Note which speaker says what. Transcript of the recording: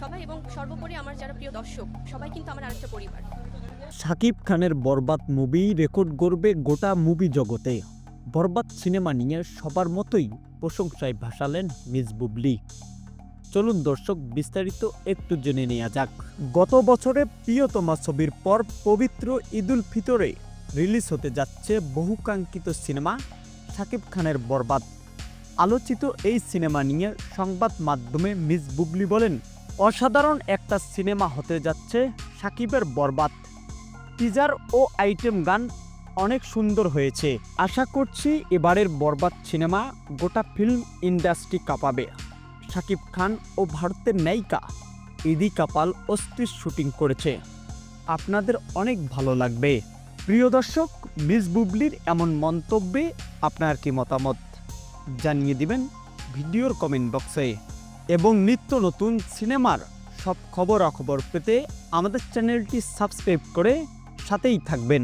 Speaker 1: সবাই এবং সর্বোপরি আমার যারা প্রিয় দর্শক, সবাই কিন্তু আমার আরেকটা পরিবার।
Speaker 2: শাকিব খানের বরবাদ মুভি রেকর্ড করবে গোটা মুভি জগতে। বরবাদ সিনেমা নিয়ে সবার মতোই প্রশংসায় ভাসালেন মিস বুবলি। চলুন দর্শক, বিস্তারিত একটু জেনে নেওয়া যাক। গত বছরে প্রিয়তমা ছবির পর পবিত্র ঈদুল ফিতরে রিলিজ হতে যাচ্ছে বহুকাঙ্ক্ষিত সিনেমা শাকিব খানের বরবাদ। আলোচিত এই সিনেমা নিয়ে সংবাদ মাধ্যমে মিস বুবলি বলেন অসাধারণ একটা সিনেমা হতে যাচ্ছে সাকিবের বরবাদ। টিজার ও আইটেম গান অনেক সুন্দর হয়েছে। আশা করছি এবারের বরবাদ সিনেমা গোটা ফিল্ম ইন্ডাস্ট্রি কাঁপাবে। শাকিব খান ও ভারতের নায়িকা ইদি কাপাল অস্থির শুটিং করেছে। আপনাদের অনেক ভালো লাগবে। প্রিয় দর্শক, মিস বুবলির এমন মন্তব্যে আপনার কি মতামত? জানিয়ে দিবেন ভিডিওর কমেন্ট বক্সে। এবং নিত্য নতুন সিনেমার সব খবরাখবর পেতে আমাদের চ্যানেলটি সাবস্ক্রাইব করে সাথেই থাকবেন।